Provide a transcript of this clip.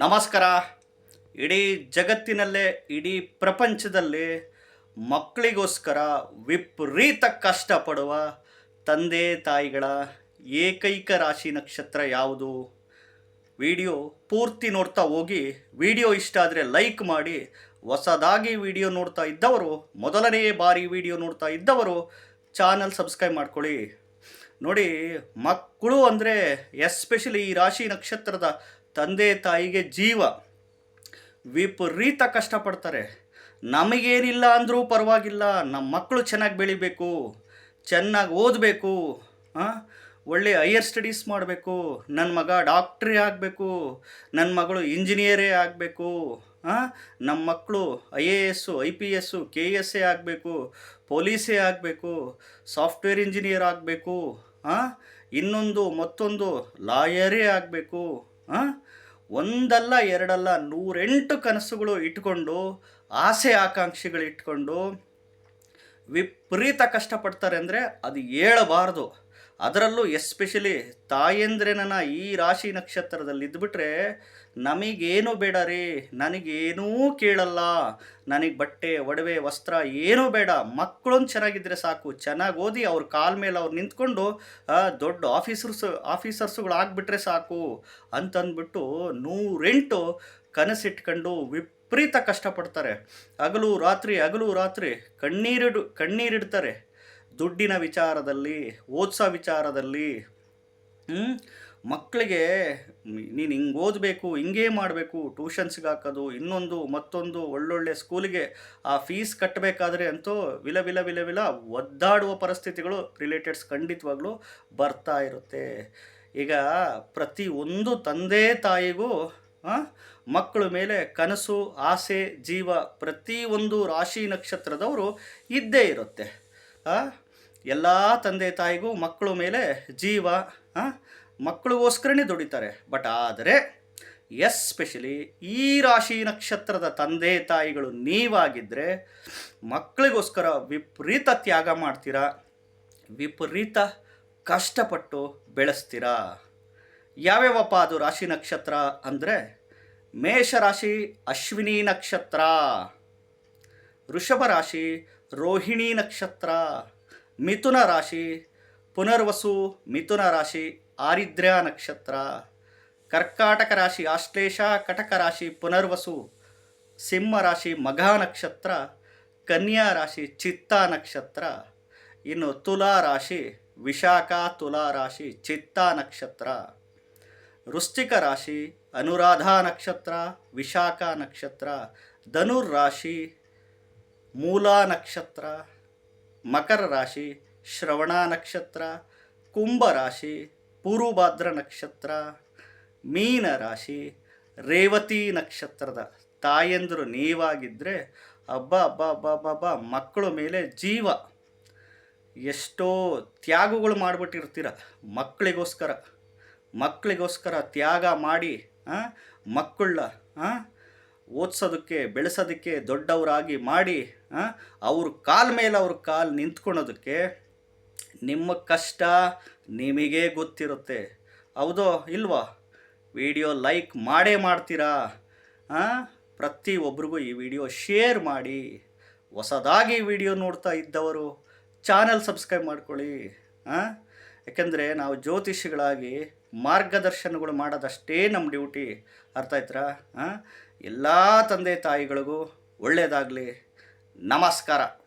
ನಮಸ್ಕಾರ. ಇಡೀ ಜಗತ್ತಿನಲ್ಲೇ, ಇಡೀ ಪ್ರಪಂಚದಲ್ಲಿ ಮಕ್ಕಳಿಗೋಸ್ಕರ ವಿಪರೀತ ಕಷ್ಟಪಡುವ ತಂದೆ, ತಾಯಿಗಳ ಏಕೈಕ ರಾಶಿ ನಕ್ಷತ್ರ ಯಾವುದು? ವಿಡಿಯೋ ಪೂರ್ತಿ ನೋಡ್ತಾ ಹೋಗಿ, ವಿಡಿಯೋ ಇಷ್ಟ ಆದರೆ ಲೈಕ್ ಮಾಡಿ, ಹೊಸದಾಗಿ ವಿಡಿಯೋ ನೋಡ್ತಾ ಇದ್ದವರು, ಮೊದಲನೇ ಬಾರಿ ವಿಡಿಯೋ ನೋಡ್ತಾ ಇದ್ದವರು ಚಾನಲ್ ಸಬ್ಸ್ಕ್ರೈಬ್ ಮಾಡ್ಕೊಳ್ಳಿ. ನೋಡಿ, ಮಕ್ಕಳು ಅಂದರೆ ಎಸ್ಪೆಷಲಿ ಈ ರಾಶಿ ನಕ್ಷತ್ರದ ತಂದೆ ತಾಯಿಗೆ ಜೀವ ವಿಪರೀತ ಕಷ್ಟಪಡ್ತಾರೆ. ನಮಗೇನಿಲ್ಲ ಅಂದರೂ ಪರವಾಗಿಲ್ಲ, ನಮ್ಮ ಮಕ್ಕಳು ಚೆನ್ನಾಗಿ ಬೆಳಿಬೇಕು, ಚೆನ್ನಾಗಿ ಓದಬೇಕು ಒಳ್ಳೆ ಹೈಯರ್ ಸ್ಟಡೀಸ್ ಮಾಡಬೇಕು ನನ್ನ ಮಗ ಡಾಕ್ಟ್ರೇ ಆಗಬೇಕು ನನ್ನ ಮಗಳು ಇಂಜಿನಿಯರೇ ಆಗಬೇಕು ನಮ್ಮ ಮಕ್ಕಳು I A S I P S K S A ಆಗಬೇಕು ಪೊಲೀಸೇ ಆಗಬೇಕು ಸಾಫ್ಟ್ವೇರ್ ಇಂಜಿನಿಯರ್ ಆಗಬೇಕು ಇನ್ನೊಂದು ಮತ್ತೊಂದು ಲಾಯರೇ ಆಗಬೇಕು ಒಂದಲ್ಲ ಎರಡಲ್ಲ ನೂರೆಂಟು ಕನಸುಗಳು ಇಟ್ಕೊಂಡು ಆಸೆ ಆಕಾಂಕ್ಷೆಗಳು ಇಟ್ಕೊಂಡು ವಿಪರೀತ ಕಷ್ಟಪಡ್ತಾರೆ ಅಂದರೆ ಅದು ಹೇಳಬಾರ್ದು. ಅದರಲ್ಲೂ ಎಸ್ಪೆಷಲಿ ತಾಯಂದ್ರೇನ ಈ ರಾಶಿ ನಕ್ಷತ್ರದಲ್ಲಿ ಇದ್ಬಿಟ್ರೆ ನಮಗೇನು ಬೇಡ ರೀ? ನನಗೇನೂ ಕೇಳಲ್ಲ. ನನಗೆ ಬಟ್ಟೆ, ಒಡವೆ, ವಸ್ತ್ರ ಏನೂ ಬೇಡ. ಮಕ್ಕಳೊಂದು ಚೆನ್ನಾಗಿದ್ದರೆ ಸಾಕು. ಚೆನ್ನಾಗಿ ಓದಿ ಅವ್ರ ಕಾಲ ಮೇಲೆ ಅವ್ರು ನಿಂತ್ಕೊಂಡು ದೊಡ್ಡ ಆಫೀಸರ್ಸ್ ಆಫೀಸರ್ಸ್ಗಳು ಆಗಿಬಿಟ್ರೆ ಸಾಕು ಅಂತಂದ್ಬಿಟ್ಟು ನೂರೆಂಟು ಕನಸಿಟ್ಕೊಂಡು ವಿಪರೀತ ಕಷ್ಟಪಡ್ತಾರೆ. ಹಗಲು ರಾತ್ರಿ ಹಗಲು ರಾತ್ರಿ ಕಣ್ಣೀರಿಡು, ಕಣ್ಣೀರಿಡ್ತಾರೆ. ದುಡ್ಡಿನ ವಿಚಾರದಲ್ಲಿ, ಓದಿಸೋ ವಿಚಾರದಲ್ಲಿ? ಮಕ್ಕಳಿಗೆ ನೀನು ಹಿಂಗೆ ಓದಬೇಕು, ಹಿಂಗೇ ಮಾಡಬೇಕು, ಟ್ಯೂಷನ್ಸ್ಗೆ ಹಾಕೋದು, ಇನ್ನೊಂದು, ಮತ್ತೊಂದು ಒಳ್ಳೊಳ್ಳೆ ಸ್ಕೂಲಿಗೆ ಆ ಫೀಸ್ ಕಟ್ಟಬೇಕಾದ್ರೆ ಅಂತೂ ವಿಲ ವಿಲ ವಿಲ ವಿಲ ಒದ್ದಾಡುವ ಪರಿಸ್ಥಿತಿಗಳು ರಿಲೇಟೆಡ್ಸ್ ಖಂಡಿತವಾಗ್ಲೂ ಬರ್ತಾ ಇರುತ್ತೆ ಈಗ ಪ್ರತಿ ಒಂದು ತಂದೆ ತಾಯಿಗೂ ಮಕ್ಕಳ ಮೇಲೆ ಕನಸು, ಆಸೆ, ಜೀವ ಪ್ರತಿಯೊಂದು ರಾಶಿ ನಕ್ಷತ್ರದವರು ಇದ್ದೇ ಇರುತ್ತೆ ಎಲ್ಲ ತಂದೆ ತಾಯಿಗೂ ಮಕ್ಕಳು ಮೇಲೆ ಜೀವ ಮಕ್ಕಳಿಗೋಸ್ಕರನೇ ದುಡಿತಾರೆ. ಬಟ್ ಆದರೆ, ಎಸ್ಪೆಷಲಿ ಈ ರಾಶಿ ನಕ್ಷತ್ರದ ತಂದೆ ತಾಯಿಗಳು ನೀವಾಗಿದ್ದರೆ ಮಕ್ಕಳಿಗೋಸ್ಕರ ವಿಪರೀತ ತ್ಯಾಗ ಮಾಡ್ತೀರಾ? ವಿಪರೀತ ಕಷ್ಟಪಟ್ಟು ಬೆಳೆಸ್ತೀರಾ? ಯಾವ್ಯಾವಪ್ಪ ಅದು ರಾಶಿ ನಕ್ಷತ್ರ ಅಂದರೆ ಮೇಷರಾಶಿ, ಅಶ್ವಿನಿ ನಕ್ಷತ್ರ, ವೃಷಭ ರಾಶಿ, ರೋಹಿಣಿ ನಕ್ಷತ್ರ. ಮಿಥುನ ರಾಶಿ, ಪುನರ್ವಸು ಮಿಥುನ ರಾಶಿ, ಆರಿದ್ರ್ಯ ನಕ್ಷತ್ರ, ಕರ್ಕಾಟಕ ರಾಶಿ ಆಶ್ಲೇಷ ಕಟಕ ರಾಶಿ, ಪುನರ್ವಸು ಸಿಂಹ ರಾಶಿ, ಮಘ ನಕ್ಷತ್ರ, ಕನ್ಯಾ ರಾಶಿ, ಚಿತ್ತ ನಕ್ಷತ್ರ, ಇನ್ನು ತುಲಾ ರಾಶಿ, ವಿಶಾಖ ತುಲಾ ರಾಶಿ, ಚಿತ್ತ ನಕ್ಷತ್ರ. ವೃಶ್ಚಿಕ ರಾಶಿ, ಅನುರಾಧ ನಕ್ಷತ್ರ, ವಿಶಾಖ ನಕ್ಷತ್ರ, ಧನುರ್ ರಾಶಿ, ಮೂಲಾ ನಕ್ಷತ್ರ ಮಕರ ರಾಶಿ, ಶ್ರವಣ ನಕ್ಷತ್ರ, ಕುಂಭ ರಾಶಿ ಪೂರ್ವಭಾದ್ರ ನಕ್ಷತ್ರ, ಮೀನ ರಾಶಿ, ರೇವತಿ ನಕ್ಷತ್ರದ ತಾಯಂದರು ನೀವಾಗಿದ್ದರೆ ಹಬ್ಬ ಹಬ್ಬ ಹಬ್ಬ ಹಬ್ಬ ಹಬ್ಬ ಮಕ್ಕಳ ಮೇಲೆ ಜೀವ. ಎಷ್ಟೋ ತ್ಯಾಗಗಳು ಮಾಡಿಬಿಟ್ಟಿರ್ತೀರ ಮಕ್ಕಳಿಗೋಸ್ಕರ. ಮಕ್ಕಳಿಗೋಸ್ಕರ ತ್ಯಾಗ ಮಾಡಿ ಮಕ್ಕಳನ್ನ ಓದಿಸೋದಕ್ಕೆ, ಬೆಳೆಸೋದಕ್ಕೆ ದೊಡ್ಡವರಾಗಿ ಮಾಡಿ ಅವ್ರ ಕಾಲ ಮೇಲೆ ಅವ್ರ ಕಾಲು ನಿಂತ್ಕೊಳೋದಕ್ಕೆ ನಿಮ್ಮ ಕಷ್ಟ ನಿಮಗೇ ಗೊತ್ತಿರುತ್ತೆ. ಹೌದೋ ಇಲ್ವಾ? ವಿಡಿಯೋ ಲೈಕ್ ಮಾಡೇ ಮಾಡ್ತೀರಾ? ಪ್ರತಿಯೊಬ್ಬರಿಗೂ ಈ ವಿಡಿಯೋ ಶೇರ್ ಮಾಡಿ. ಹೊಸದಾಗಿ ವಿಡಿಯೋ ನೋಡ್ತಾ ಇದ್ದವರು, ಚಾನಲ್ ಸಬ್ಸ್ಕ್ರೈಬ್ ಮಾಡ್ಕೊಳ್ಳಿ. ಆ? ಯಾಕೆಂದರೆ ನಾವು ಜ್ಯೋತಿಷಿಗಳಾಗಿ ಮಾರ್ಗದರ್ಶನಗಳು ಮಾಡೋದಷ್ಟೇ ನಮ್ಮ ಡ್ಯೂಟಿ. ಅರ್ಥ ಆಯ್ತಾ ಎಲ್ಲ ತಂದೆ ತಾಯಿಗಳಿಗೂ ಒಳ್ಳೆಯದಾಗಲಿ ನಮಸ್ಕಾರ.